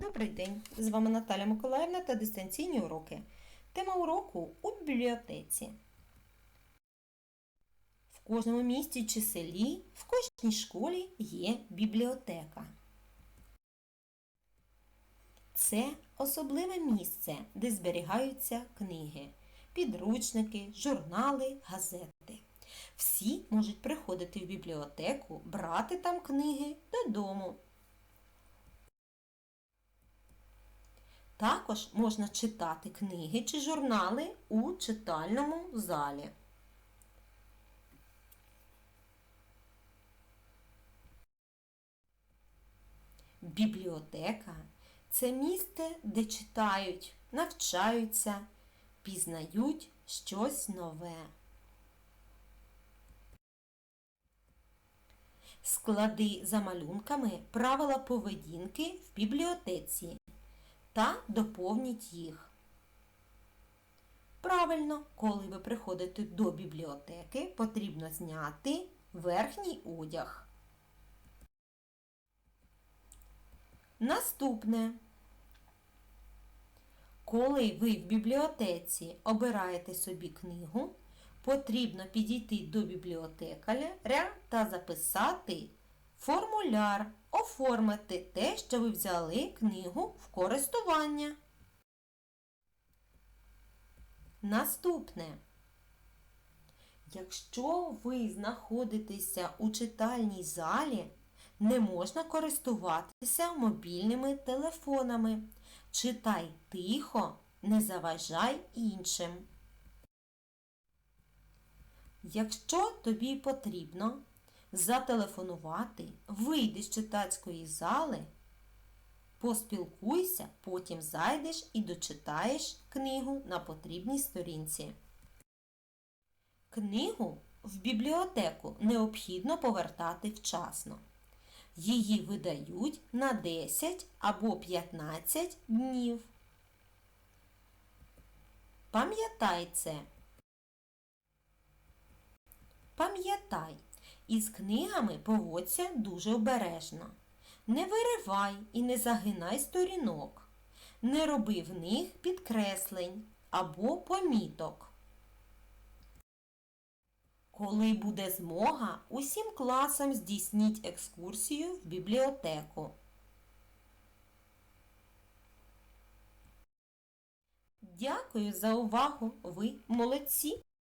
Добрий день! З вами Наталя Миколаївна та дистанційні уроки. Тема уроку у бібліотеці. В кожному місті чи селі, в кожній школі є бібліотека. Це особливе місце, де зберігаються книги, підручники, журнали, газети. Всі можуть приходити в бібліотеку, брати там книги додому. Також можна читати книги чи журнали у читальному залі. Бібліотека це місце, де читають, навчаються, пізнають щось нове. Склади за малюнками правила поведінки в бібліотеці та доповніть їх. Правильно, коли ви приходите до бібліотеки, потрібно зняти верхній одяг. Наступне. Коли ви в бібліотеці обираєте собі книгу, потрібно підійти до бібліотекаря та записати формуляр, оформити те, що ви взяли книгу в користування. Наступне. Якщо ви знаходитеся у читальній залі, не можна користуватися мобільними телефонами. Читай тихо, не заважай іншим. Якщо тобі потрібно зателефонувати, вийди з читацької зали, поспілкуйся, потім зайдеш і дочитаєш книгу на потрібній сторінці. Книгу в бібліотеку необхідно повертати вчасно. Її видають на 10 або 15 днів. Пам'ятай це. Пам'ятай, із книгами поводься дуже обережно. Не виривай і не загинай сторінок. Не роби в них підкреслень або поміток. Коли буде змога, усім класам здійсніть екскурсію в бібліотеку. Дякую за увагу! Ви молодці!